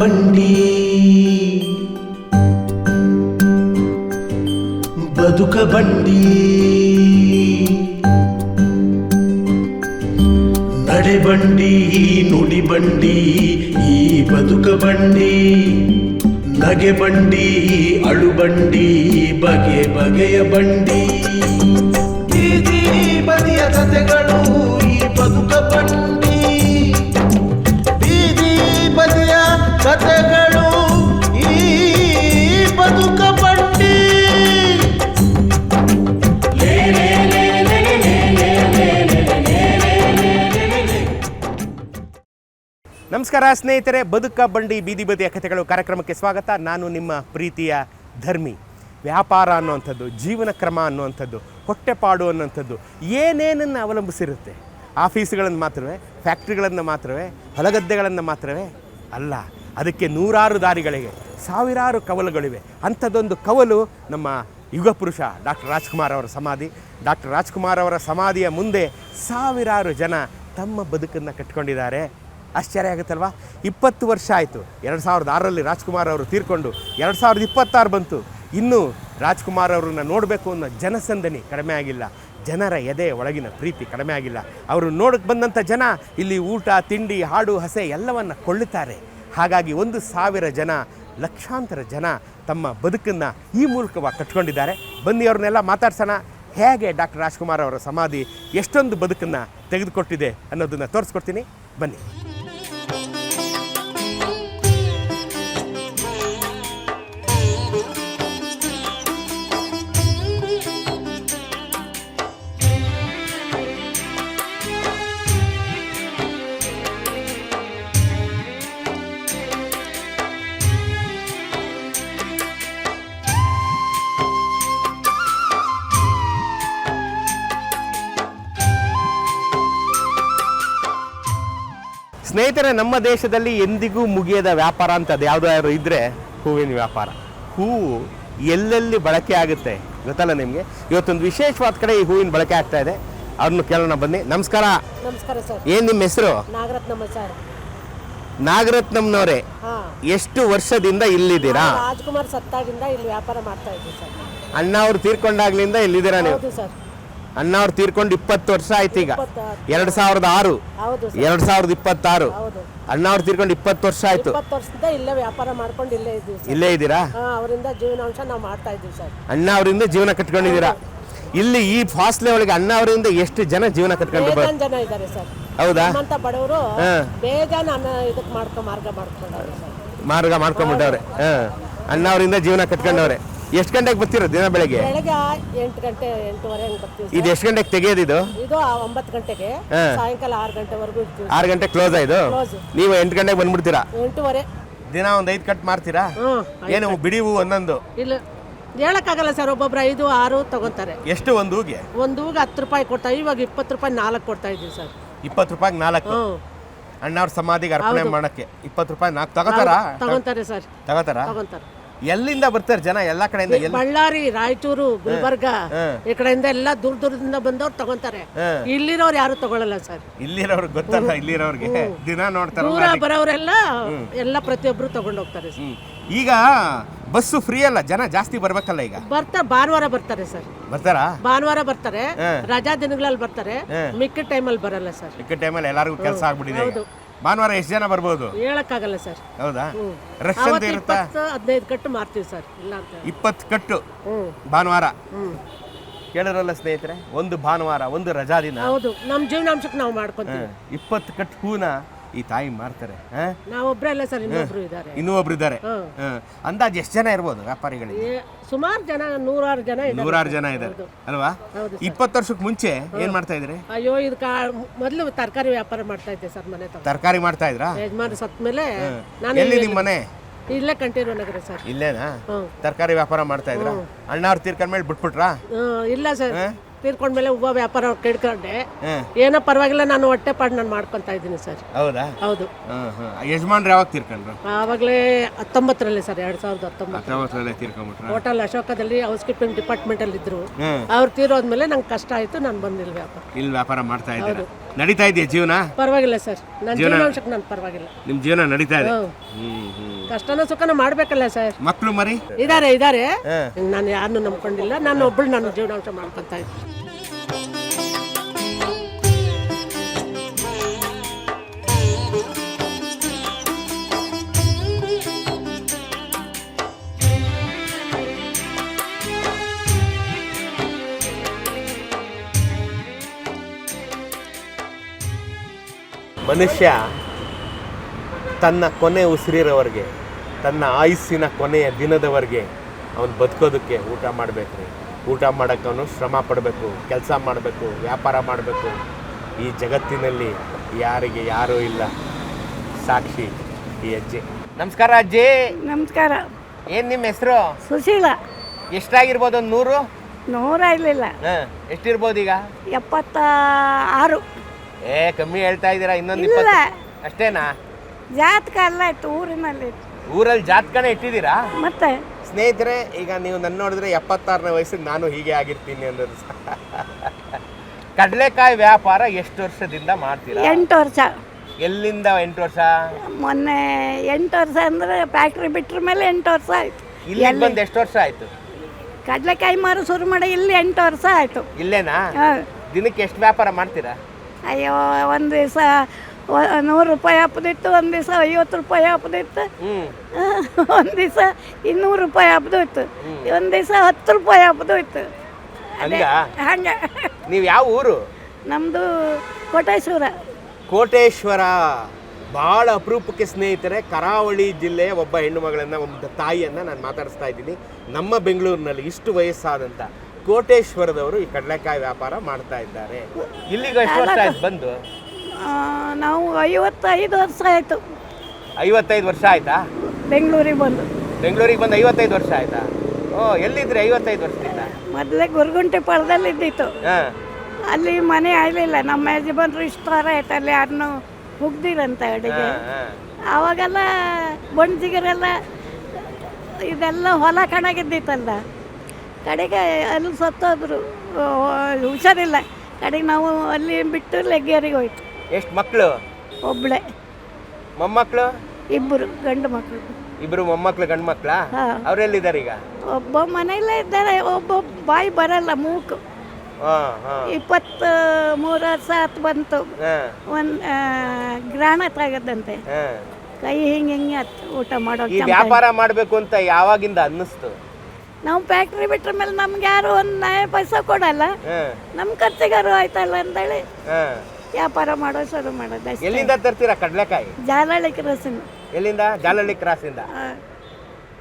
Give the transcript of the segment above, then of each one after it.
ಬಂಡಿ. ಬದುಕ ಬಂಡಿ. ನಡೆ ಬಂಡಿ, ನುಡಿ ಬಂಡಿ, ಈ ಬದುಕ ಬಂಡಿ. ನಗೆ ಬಂಡಿ, ಅಳು ಬಂಡಿ, ಬಗೆ ಬಗೆಯ ಬಂಡಿ. ಬೀದಿ ಬದಿಯ ಕಥೆಗಳು ಕಥೆಗಳು ಈ ಬದುಕ ಬಂಡಿ ನಮಸ್ಕಾರ ಸ್ನೇಹಿತರೆ, ಬದುಕ ಬಂಡಿ ಬೀದಿ ಬದಿಯ ಕಥೆಗಳು ಕಾರ್ಯಕ್ರಮಕ್ಕೆ ಸ್ವಾಗತ. ನಾನು ನಿಮ್ಮ ಪ್ರೀತಿಯ ಧರ್ಮಿ. ವ್ಯಾಪಾರ ಅನ್ನುವಂಥದ್ದು, ಜೀವನ ಕ್ರಮ ಅನ್ನುವಂಥದ್ದು, ಹೊಟ್ಟೆಪಾಡು ಅನ್ನುವಂಥದ್ದು ಏನೇನನ್ನು ಅವಲಂಬಿಸಿರುತ್ತೆ? ಆಫೀಸ್ಗಳನ್ನು ಮಾತ್ರವೇ, ಫ್ಯಾಕ್ಟ್ರಿಗಳನ್ನು ಮಾತ್ರವೇ, ಹೊಲಗದ್ದೆಗಳನ್ನು ಮಾತ್ರವೇ ಅಲ್ಲ. ಅದಕ್ಕೆ ನೂರಾರು ದಾರಿಗಳಿವೆ ಸಾವಿರಾರು ಕವಲುಗಳಿವೆ. ಅಂಥದ್ದೊಂದು ಕವಲು ನಮ್ಮ ಯುಗಪುರುಷ ಡಾಕ್ಟರ್ ರಾಜ್ಕುಮಾರ್ ಅವರ ಸಮಾಧಿ. ಡಾಕ್ಟರ್ ರಾಜ್ಕುಮಾರ್ ಅವರ ಸಮಾಧಿಯ ಮುಂದೆ ಸಾವಿರಾರು ಜನ ತಮ್ಮ ಬದುಕನ್ನು ಕಟ್ಕೊಂಡಿದ್ದಾರೆ. ಆಶ್ಚರ್ಯ ಆಗುತ್ತಲ್ವಾ? ಇಪ್ಪತ್ತು ವರ್ಷ ಆಯಿತು. ಎರಡು ಸಾವಿರದ ಆರರಲ್ಲಿ ರಾಜ್ಕುಮಾರ್ ಅವರು ತೀರ್ಕೊಂಡು ಎರಡು ಸಾವಿರದ ಇಪ್ಪತ್ತಾರು ಬಂತು. ಇನ್ನೂ ರಾಜ್ಕುಮಾರ್ ಅವರನ್ನು ನೋಡಬೇಕು ಅನ್ನೋ ಜನಸಂದಣಿ ಕಡಿಮೆ ಆಗಿಲ್ಲ. ಜನರ ಎದೆ ಒಳಗಿನ ಪ್ರೀತಿ ಕಡಿಮೆ ಆಗಿಲ್ಲ. ಅವರು ನೋಡಕ್ಕೆ ಬಂದಂಥ ಜನ ಇಲ್ಲಿ ಊಟ, ತಿಂಡಿ, ಹಾಡು, ಹಸೆ ಎಲ್ಲವನ್ನು ಕೊಳ್ಳುತ್ತಾರೆ. ಹಾಗಾಗಿ ಒಂದು ಸಾವಿರ ಜನ, ಲಕ್ಷಾಂತರ ಜನ ತಮ್ಮ ಬದುಕನ್ನು ಈ ಮೂಲಕವಾಗಿ ಕಟ್ಕೊಂಡಿದ್ದಾರೆ. ಬನ್ನಿ ಅವ್ರನ್ನೆಲ್ಲ ಮಾತಾಡ್ಸೋಣ. ಹೇಗೆ ಡಾಕ್ಟರ್ ರಾಜ್ಕುಮಾರ್ ಅವರ ಸಮಾಧಿ ಎಷ್ಟೊಂದು ಬದುಕನ್ನು ತೆಗೆದುಕೊಟ್ಟಿದೆ ಅನ್ನೋದನ್ನು ತೋರಿಸ್ಕೊಡ್ತೀನಿ. ಬನ್ನಿ. ಸ್ನೇಹಿತರೆ ನಮ್ಮ ದೇಶದಲ್ಲಿ ಎಂದಿಗೂ ಮುಗಿಯದ ವ್ಯಾಪಾರ ಅಂತ ಅದು ಯಾವುದಾದ್ರು ಇದ್ದರೆ ಹೂವಿನ ವ್ಯಾಪಾರ. ಹೂವು ಎಲ್ಲೆಲ್ಲಿ ಬಳಕೆ ಆಗುತ್ತೆ ಗೊತ್ತಲ್ಲ ನಿಮಗೆ? ಇವತ್ತೊಂದು ವಿಶೇಷವಾದ ಕಡೆ ಈ ಹೂವಿನ ಬಳಕೆ ಆಗ್ತಾ ಇದೆ. ಅವ್ರನ್ನ ಕೇಳೋಣ ಬನ್ನಿ. ನಮಸ್ಕಾರ. ನಮಸ್ಕಾರ ಸರ್. ಏನು ನಿಮ್ಮ ಹೆಸರು? ನಾಗರತ್ನಮ್ಮ ಸರ್. ನಾಗರತ್ನಂನವರೇ ಹಾ. ಎಷ್ಟು ವರ್ಷದಿಂದ ಇಲ್ಲಿದ್ದೀರಾ? ರಾಜ್ಕುಮಾರ್ ಸತ್ತಾಗಿಂದ ಇಲ್ಲಿ ವ್ಯಾಪಾರ ಮಾಡ್ತಾ ಇದ್ದೀವಿ ಸರ್. ಅಣ್ಣ ಅವ್ರು ತೀರ್ಕೊಂಡಾಗ್ಲಿಂದ ಇಲ್ಲಿದ್ದೀರಾ ನೀವು? ಸರ್. ಅಣ್ಣ ಅವ್ರು ತೀರ್ಕೊಂಡು ಇಪ್ಪತ್ತು ವರ್ಷ ಆಯ್ತು ಈಗ. ಎರಡ್ ಸಾವಿರದ ಆರು. ಎರಡ್ ಸಾವಿರದ ಇಪ್ಪತ್ತಾರು. ಅಣ್ಣ ಅವ್ರು ತೀರ್ಕೊಂಡು ಇಪ್ಪತ್ತು ವರ್ಷ ಆಯ್ತು. ಇಪ್ಪತ್ತು ವರ್ಷದಿಂದ ಇಲ್ಲೇ ವ್ಯಾಪಾರ ಮಾಡ್ಕೊಂಡು ಇಲ್ಲೇ ಇದ್ದೀವಿ ಸರ್. ಇಲ್ಲೇ ಇದ್ದೀರಾ? ಹಾ ಅವರಿಂದ ಜೀವನಾಂಶ ನಾವು ಮಾಡ್ತಾ ಇದ್ದೀವಿ ಸರ್. ಅಣ್ಣ ಅವರಿಂದ ಜೀವನ ಕಟ್ಕೊಂಡಿದ್ದೀರಾ? ಇಲ್ಲಿ ಈ ಫಾಸ್ಲೆ ಒಳಗೆ ಅಣ್ಣ ಅವರಿಂದ ಎಷ್ಟು ಜನ ಜೀವನ ಕಟ್ಕೊಂಡು ಬರ್ ಬೇಜಾನ್ ಜನ ಇದ್ದಾರೆ ಸರ್. ಹೌದಾ? ನಮ್ಮಂತ ಬಡವರು ಹಾ. ಬೇಜಾನ್ ಅನ್ನ ಇದಕ್ಕೆ ಮಾಡ್ಕೊ ಮಾರ್ಗ ಮಾಡ್ಕೊಂಡವ್ರೆ ಸರ್. ಮಾರ್ಗ ಮಾಡ್ಕೊಂಡ್ಬಿಟ್ಟವ್ರೆ. ಹಾ. ಅಣ್ಣ ಅವರಿಂದ ಜೀವನ ಕಟ್ಕೊಂಡವ್ರೆ. ಎಷ್ಟು ಗಂಟೆಗೆ ಬರ್ತೀರ ದಿನ ಬೆಳಗ್ಗೆ? ಬೆಳಗ್ಗೆ ಎಂಟು ಗಂಟೆ ಎಂಟುವರೆ ಹಂಗೆ ಬರ್ತೀವಿ ಇದು ಎಷ್ಟು ಗಂಟೆಗೆ ತೆಗೆಯೋದು ಇದು? ಇದು ಆ ಒಂಬತ್ತು ಗಂಟೆಗೆ. ಹಾ. ಸಾಯಂಕಾಲ ಆರು ಗಂಟೆವರೆಗೂ ಇರ್ತೀವಿ ಆರು ಗಂಟೆ ಕ್ಲೋಸ್ ಆಯ್ತು Close. ನೀವು ಎಂಟು ಗಂಟೆಗೆ ಬಂದ್ಬಿಡ್ತೀರಾ? ಎಂಟೂವರೆ. ದಿನ ಒಂದು ಐದು ಕಟ್ ಮಾಡ್ತೀರಾ? ಹ್ಞೂ ಏನು ಬಿಡಿ ಹೂ ಒಂದೊಂದು? ಇಲ್ಲ. ಹೇಳಕ್ಕಾಗಲ್ಲ ಸರ್ ಒಬ್ಬೊಬ್ರು ಐದು ಆರು ತಗೊಂತಾರೆ. ಎಷ್ಟು ಒಂದು ಹೂಗೆ? ಒಂದು ಹೂಗೆ ಹತ್ತು ರೂಪಾಯಿ ಕೊಡ್ತಾ ಇವಾಗ ಇಪ್ಪತ್ತು ರೂಪಾಯಿ ನಾಲ್ಕು ಕೊಡ್ತಾ ಇದ್ದೀವಿ ಸರ್. ಇಪ್ಪತ್ತು ರೂಪಾಯಿಗೆ ನಾಲ್ಕು? ಹ್ಞೂ ಅಣ್ಣವ್ರ ಸಮಾಧಿಗೆ ಅರ್ಪಣೆ ಮಾಡಕ್ಕೆ ಇಪ್ಪತ್ತು ರೂಪಾಯಿ ನಾಲ್ಕು ತಗೋತಾರ? ತಗೋತಾರೆ ಸರ್. ತಗೋತಾರ? ತಗೊಂತಾರೆ. ಎಲ್ಲಿಂದ ಬರ್ತಾರೆ ಜನ? ಎಲ್ಲಾ ಕಡೆಯಿಂದ ಎಲ್ಲಿ? ಬಳ್ಳಾರಿ ರಾಯಚೂರು ಗುಲ್ಬರ್ಗ. ಈ ಕಡೆಯಿಂದ ಎಲ್ಲ ದೂರ ದೂರದಿಂದ ಬಂದವ್ರು ತಗೊಂತಾರೆ. ಇಲ್ಲಿರೋರು ಯಾರು ತಗೊಳಲ್ಲ ಸರ್. ಇಲ್ಲಿರೋರ್ಗೆ ಗೊತ್ತಲ್ಲ ಇಲ್ಲಿರೋರ್ಗೆ. ದಿನ ನೋಡ್ತಾರೆ ದೂರ ಬರೋರೆಲ್ಲ ಎಲ್ಲ ಪ್ರತಿಯೊಬ್ರು ತಗೊಂಡ್ ಹೋಗ್ತಾರೆ ಸರ್. ಈಗ ಬಸ್ಸು ಫ್ರೀ ಅಲ್ಲ? ಜನ ಜಾಸ್ತಿ ಬರ್ಬೇಕಲ್ಲ ಈಗ? ಬರ್ತಾರೆ ಭಾನುವಾರ ಬರ್ತಾರೆ ಸರ್. ಬರ್ತಾರಾ? ಭಾನುವಾರ ಬರ್ತಾರೆ ರಜಾ ದಿನಗಳಲ್ಲಿ ಬರ್ತಾರೆ. ಮಿಕ್ಕ ಟೈಮಲ್ಲಿ ಬರಲ್ಲ ಸರ್. ಮಿಕ್ಕ ಟೈಮಲ್ಲಿ ಎಲ್ಲರಿಗೂ ಕೆಲಸ ಆಗ್ಬಿಟ್ಟಿದೆ ಈಗ. ಹೌದು. ಭಾನುವಾರ ಎಷ್ಟು ಜನ ಬರ್ಬೋದು? ಹೇಳಕ್ಕಾಗಲ್ಲ ಸರ್. ಹೌದಾ? ಹ್ಮ್. ರಶ್ ಅಂತ ಅವತ್ತು ಇರುತ್ತಾ? ಇಪ್ಪತ್ತು ಹದಿನೈದು ಕಟ್ಟು ಮಾರ್ತೀವಿ ಸರ್. ಇಲ್ಲ ಅಂತ ಇಪ್ಪತ್ತು ಕಟ್ಟು ಹ್ಞೂ ಭಾನುವಾರ? ಕೇಳಿರಲ್ಲ ಸ್ನೇಹಿತರೆ ಒಂದು ಭಾನುವಾರ ಒಂದು ರಜಾ ದಿನ. ಹೌದು. ನಮ್ಮ ಜೀವನಾಂಶಕ್ಕೆ ನಾವು ಮಾಡ್ಕೊಂತೀವಿ. ಇಪ್ಪತ್ತು ಕಟ್ಟು ಹೂನ ಈ ತಾಯಿ ಮಾಡ್ತಾರೆ ಸರ್ ಇನ್ನೊಬ್ರು ಇದ್ದಾರೆ. ಇನ್ನೂ ಒಬ್ರು ಇದ್ದಾರೆ ಅಂದಾಜ್ ಎಷ್ಟು ಜನ ಇರ್ಬೋದು ವ್ಯಾಪಾರಿಗಳು ಸುಮಾರು ಜನ ನೂರಾರು ಜನ ಇದ್ದಾರೆ. ನೂರಾರು ಜನ ಇದ್ದಾರೆ. ಅಲ್ವಾ? ಇಪ್ಪತ್ತು ವರ್ಷಕ್ಕೆ ಮುಂಚೆ ಏನ್ ಮಾಡ್ತಾ ಇದ್ರಿ? ಅಯ್ಯೋ ಇದು ಮೊದಲು ತರಕಾರಿ ವ್ಯಾಪಾರ ಮಾಡ್ತಾ ಇದ್ದೆ ಸರ್ ಮನೆ ತರಕಾರಿ ಮಾಡ್ತಾ ಇದ್ರಾ? ಯಜಮಾನ ಸತ್ ಮೇಲೆ ನಾನು ಎಲ್ಲಿ ನಿಮ್ಮ ಮನೆ? ಇಲ್ಲೇ ಕಂಟಿನ್ಯೂ ನಗರ ಸರ್. ಇಲ್ಲೇನಾ? ತರಕಾರಿ ವ್ಯಾಪಾರ ಮಾಡ್ತಾ ಇದ್ರಾ? ಅಣ್ಣ ಅವ್ರು ತೀರ್ಕೊಂಡ್ಮೇಲೆ ಬಿಟ್ಬಿಟ್ರಾ? ಇಲ್ಲ ಸರ್. ತೀರ್ಕೊಂಡ್ಮೇಲೆ ಹೂವು ವ್ಯಾಪಾರ ಕೇಳ್ಕೊಂಡೆ. ಏನೋ ಪರವಾಗಿಲ್ಲ ನಾನು ಹೊಟ್ಟೆ ಪಾಡು ನಾನು ಮಾಡ್ಕೊಂತ ಇದ್ದೀನಿ ಸರ್. ಹೌದಾ? ಹೌದು. ಯಜಮಾನ್ರು ಯಾವಾಗ ತೀರ್ಕೊಂಡ್ರು? ಆವಾಗಲೇ ಹತ್ತೊಂಬತ್ತರಲ್ಲಿ ಸರ್ ಎರಡ್ ಸಾವಿರದ ಹತ್ತೊಂಬತ್ತು. ಹತ್ತೊಂಬತ್ತರಲ್ಲೇ ಹೋಟೆಲ್ ಅಶೋಕದಲ್ಲಿ ಹೌಸ್ ಕೀಪಿಂಗ್ ಡಿಪಾರ್ಟ್ಮೆಂಟಲ್ಲಿ ಇದ್ರು ಹ್ಮ್. ಅವ್ರು ತೀರೋದ್ಮೇಲೆ ನಂಗೆ ಕಷ್ಟ ಆಯ್ತು ನಾನು ಬಂದಿಲ್ಲ ವ್ಯಾಪಾರ. ಇಲ್ಲಿ ವ್ಯಾಪಾರ ಮಾಡ್ತಾ ಇದ್ದೀರಾ? ನಡೀತಾ ಇದೆಯಾ ಜೀವನ? ಪರವಾಗಿಲ್ಲ ಸರ್. ನನ್ನ ಜೀವನಾಂಶಕ್ಕೆ ನಾನು ಪರವಾಗಿಲ್ಲ. ನಿಮ್ಮ ಜೀವನ ನಡೀತಾ ಇದೆ. ಹ್ಮ್ ಹ್ಮ್. ಕಷ್ಟನೋ ಸುಖನ ಮಾಡಬೇಕಲ್ಲ ಸರ್. ಮಕ್ಕಳು ಮರಿ? ಇದಾರೆ ಇದಾರೆ. ನಾನು ಯಾರನ್ನು ನಂಬ್ಕೊಂಡಿಲ್ಲ. ನಾನು ಒಬ್ಬಳು ನನ್ನ ಜೀವನಾಂಶ ಮಾಡ್ಕೊತಾ ಇದ್ದೀನಿ ಮನುಷ್ಯ ತನ್ನ ಕೊನೆ ಉಸಿರಿರೋವರೆಗೆ ತನ್ನ ಆಯಸ್ಸಿನ ಕೊನೆಯ ದಿನದವರೆಗೆ ಅವನು ಬದುಕೋದಕ್ಕೆ ಊಟ ಮಾಡಬೇಕು ಊಟ ಮಾಡೋಕ್ಕೆ ಅವನು ಶ್ರಮ ಪಡಬೇಕು ಕೆಲಸ ಮಾಡಬೇಕು ವ್ಯಾಪಾರ ಮಾಡಬೇಕು. ಈ ಜಗತ್ತಿನಲ್ಲಿ ಯಾರಿಗೆ ಯಾರೂ ಇಲ್ಲ. ಸಾಕ್ಷಿ ಈ ಅಜ್ಜಿ. ನಮಸ್ಕಾರ ಅಜ್ಜಿ. ನಮಸ್ಕಾರ. ಏನು ನಿಮ್ಮ ಹೆಸರು? ಸುಶೀಲ. ಎಷ್ಟಾಗಿರ್ಬೋದು ಒಂದು ನೂರು? ನೂರ ಇರಲಿಲ್ಲ. ಹಾಂ ಎಷ್ಟಿರ್ಬೋದು ಈಗ? ಎಪ್ಪತ್ತ ಆರು ಏ ಕಮ್ಮಿ ಹೇಳ್ತಾ ಇದ್ದೀರಾ ಇನ್ನೊಂದು ಇಲ್ಲ. ಇಪ್ಪತ್ತು. ಅಷ್ಟೇನಾ? ಜಾತಕ ಎಲ್ಲ ಇತ್ತು ಊರಿನಲ್ಲಿ ಊರಲ್ಲಿ ಜಾತಕನೇ ಇಟ್ಟಿದ್ದೀರಾ? ಮತ್ತೆ? ಸ್ನೇಹಿತರೆ ಈಗ ನೀವು ನನ್ನ ನೋಡಿದ್ರೆ ಎಪ್ಪತ್ತಾರನೇ ವಯಸ್ಸಿಗೆ ನಾನು ಹೀಗೆ ಆಗಿರ್ತೀನಿ ಅನ್ನೋದು. ಕಡಲೆಕಾಯಿ ವ್ಯಾಪಾರ ಎಷ್ಟು ವರ್ಷದಿಂದ ಮಾಡ್ತೀರಾ? ಎಂಟು ವರ್ಷ. ಎಲ್ಲಿಂದ ಎಂಟು ವರ್ಷ? ಮೊನ್ನೆ ಎಂಟು ವರ್ಷ ಅಂದರೆ ಫ್ಯಾಕ್ಟ್ರಿ ಬಿಟ್ರ ಮೇಲೆ ಎಂಟು ವರ್ಷ ಆಯ್ತು. ಇಲ್ಲಿ ಬಂದು ಎಷ್ಟು ವರ್ಷ ಆಯ್ತು? ಕಡಲೆಕಾಯಿ ಮಾರು ಶುರು ಮಾಡಿ ಇಲ್ಲಿ ಎಂಟು ವರ್ಷ ಆಯಿತು. ಇಲ್ಲೇನಾ? ದಿನಕ್ಕೆ ಎಷ್ಟು ವ್ಯಾಪಾರ ಮಾಡ್ತೀರಾ? ಅಯ್ಯೋ ಒಂದು ದಿವಸ ನೂರು ರೂಪಾಯಿ ಹಬ್ಬದಿತ್ತು ಒಂದು ದಿವಸ ಐವತ್ತು ರೂಪಾಯಿ ಹಬ್ಬದಿತ್ತು ಒಂದು ದಿವಸ ಇನ್ನೂರು ರೂಪಾಯಿ ಹಬ್ಬದೋಯ್ತು ಒಂದು ದಿವಸ ಹತ್ತು ರೂಪಾಯಿ ಹಬ್ಬದೋಯ್ತು ಹಂಗ? ಹಂಗೆ. ನೀವು ಯಾವ ಊರು? ನಮ್ಮದು ಕೋಟೇಶ್ವರ. ಕೋಟೇಶ್ವರ. ಭಾಳ ಅಪರೂಪಕ್ಕೆ ಸ್ನೇಹಿತರೆ ಕರಾವಳಿ ಜಿಲ್ಲೆಯ ಒಬ್ಬ ಹೆಣ್ಣು ಮಗಳನ್ನು ಒಬ್ಬ ತಾಯಿಯನ್ನ ನಾನು ಮಾತಾಡಿಸ್ತಾ ಇದ್ದೀನಿ. ನಮ್ಮ ಬೆಂಗಳೂರಿನಲ್ಲಿ ಇಷ್ಟು ವಯಸ್ಸಾದಂಥ ಕೋಟೇಶ್ವರದವರು ಈ ಕಡಲೆಕಾಯಿ ವ್ಯಾಪಾರ ಮಾಡ್ತಾ ಇದ್ದಾರೆ. ಇಲ್ಲಿಗೆ ಎಷ್ಟು ವರ್ಷ ಆಯ್ತು ಬಂದು? ನಾವು ಐವತ್ತೈದು ವರ್ಷ ಆಯಿತು. ಐವತ್ತೈದು ವರ್ಷ ಆಯ್ತಾ? ಬೆಂಗಳೂರಿಗೆ ಬಂದು. ಬೆಂಗಳೂರಿಗೆ ಬಂದು ಐವತ್ತೈದು ವರ್ಷ ಆಯ್ತಾ? ಓ ಎಲ್ಲಿದ್ರಿ ಐವತ್ತೈದು ವರ್ಷದಿಂದ? ಮೊದಲೇ ಗುರುಗುಂಟೆ ಪಳದಲ್ಲಿ ಇದ್ದಿತ್ತು ಹಾಂ. ಅಲ್ಲಿ ಮನೆ ಆಗಲಿಲ್ಲ. ನಮ್ಮ ಯಜಮಾನ್ರು ಇಷ್ಟು ವಾರ ಆಯ್ತು ಅಲ್ಲಿ ಯಾರನ್ನು ಹುಗ್ದಿರಂತ ಅಡಿಗೆ. ಆವಾಗೆಲ್ಲ ಬಣ್ಜಿಗರೆಲ್ಲ ಇದೆಲ್ಲ ಹೊಲ ಕಣಗಿದ್ದಿತ್ತಲ್ಲ. ಕಡೆಗೆ ಅಲ್ಲಿ ಸತ್ತೋದ್ರು. ಹುಷಾರಿಲ್ಲ. ಕಡೆಗೆ ನಾವು ಅಲ್ಲಿ ಬಿಟ್ಟು ಲೆಗ್ಗೇರಿಗೆ ಹೋಯ್ತು. ಎಷ್ಟು ಮಕ್ಕಳು ಒಬ್ಬಳೆ ಮೊಮ್ಮಕ್ಕಳು ಇಬ್ಬರು ಗಂಡು ಮಕ್ಕಳು ಇಬ್ಬರು ಮೊಮ್ಮಕ್ಳು ಗಂಡು ಮಕ್ಕಳ. ಅವರೆಲ್ಲಿದ್ದಾರೆ ಈಗ? ಒಬ್ಬ ಮನೆಯಲ್ಲೇ ಇದ್ದಾರೆ ಒಬ್ಬ ಬಾಯಿ ಬರಲ್ಲ ಮೂಕು ಇಪ್ಪತ್ತು ಮೂರು ವರ್ಷ ಹತ್ತು ಬಂತು. ಒಂದ್ ಒಂದು ಗ್ರಾಣ ತಾಗದಂತೆ. ಹಾಂ. ಕೈ ಹಿಂಗೆ ಹಿಂಗೆ ಹತ್ತು ಊಟ ಮಾಡೋ ಈ ವ್ಯಾಪಾರ ಮಾಡಬೇಕು ಅಂತ ಯಾವಾಗಿಂದ ಅನ್ನಿಸ್ತು? ನಾವು ಫ್ಯಾಕ್ಟ್ರಿ ಬಿಟ್ರ ಮೇಲೆ ನಮ್ಗೆ ಯಾರು ಒಂದು ನಾಯ ಪೈಸಾ ಕೊಡಲ್ಲ. ನಮ್ಮ ಖರ್ಚಿಗಾರು ಆಯ್ತಲ್ಲ ಅಂತೇಳಿ. ಹಾಂ. ವ್ಯಾಪಾರ ಮಾಡೋ ಶುರು ಮಾಡೋದು ಅಷ್ಟೇ ಎಲ್ಲಿಂದ ತರ್ತೀರಾ ಕಡಲೆಕಾಯಿ? ಜಾಲಹಳ್ಳಿ ಕ್ರಸಿನ ಎಲ್ಲಿಂದ? ಜಾಲಹಳ್ಳಿ ಕ್ರಾಸಿಂದ